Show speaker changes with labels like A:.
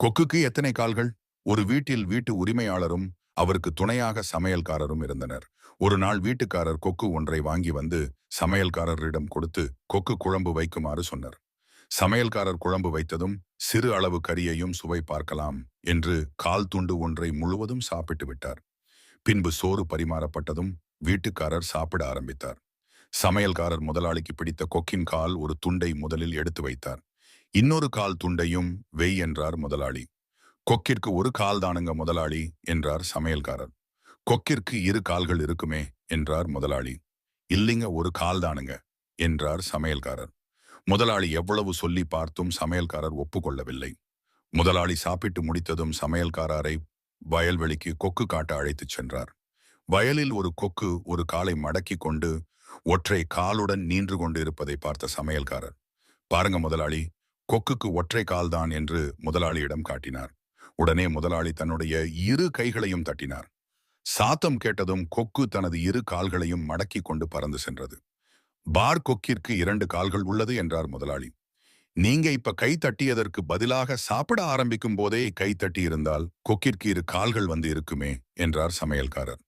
A: கொக்குக்கு எத்தனை கால்கள்? ஒரு வீட்டில் வீட்டு உரிமையாளரும் அவருக்கு துணையாக சமையல்காரரும் இருந்தனர். ஒரு நாள் வீட்டுக்காரர் கொக்கு ஒன்றை வாங்கி வந்து சமையல்காரரிடம் கொடுத்து கொக்கு குழம்பு வைக்குமாறு சொன்னார். சமையல்காரர் குழம்பு வைத்ததும் சிறு அளவு கறியையும் சுவை பார்க்கலாம் என்று கால் துண்டு ஒன்றை முழுவதும் சாப்பிட்டு விட்டார். பின்பு சோறு பரிமாறப்பட்டதும் வீட்டுக்காரர் சாப்பிட ஆரம்பித்தார். சமையல்காரர் முதலாளிக்கு பிடித்த கொக்கின் கால் ஒரு துண்டை முதலில் எடுத்து வைத்தார். இன்னொரு கால் துண்டையும் வெய் என்றார் முதலாளி. கொக்கிற்கு ஒரு கால் தானுங்க முதலாளி என்றார் சமையல்காரர். கொக்கிற்கு இரு கால்கள் இருக்குமே என்றார் முதலாளி. இல்லைங்க ஒரு கால் தானுங்க என்றார் சமையல்காரர். முதலாளி எவ்வளவு சொல்லி பார்த்தும் சமையல்காரர் ஒப்புக்கொள்ளவில்லை. முதலாளி சாப்பிட்டு முடித்ததும் சமையல்காரரை வயல்வெளிக்கு கொக்கு காட்ட அழைத்துச் சென்றார். வயலில் ஒரு கொக்கு ஒரு காலை மடக்கிக் கொண்டு ஒற்றை காலுடன் நீன்று கொண்டு இருப்பதை பார்த்த சமையல்காரர். பாருங்க முதலாளி கொக்குக்கு ஒற்றை கால்தான் என்று முதலாளியிடம் காட்டினார். உடனே முதலாளி தன்னுடைய இரு கைகளையும் தட்டினார். சாத்தம் கேட்டதும் கொக்கு தனது இரு கால்களையும் மடக்கி கொண்டு பறந்து சென்றது. பார் கொக்கிற்கு இரண்டு கால்கள் உள்ளது என்றார் முதலாளி. நீங்க இப்ப கை தட்டியதற்கு பதிலாக சாப்பிட ஆரம்பிக்கும் போதே கை தட்டி இருந்தால் கொக்கிற்கு இரு கால்கள் வந்து இருக்குமே என்றார் சமையல்காரர்.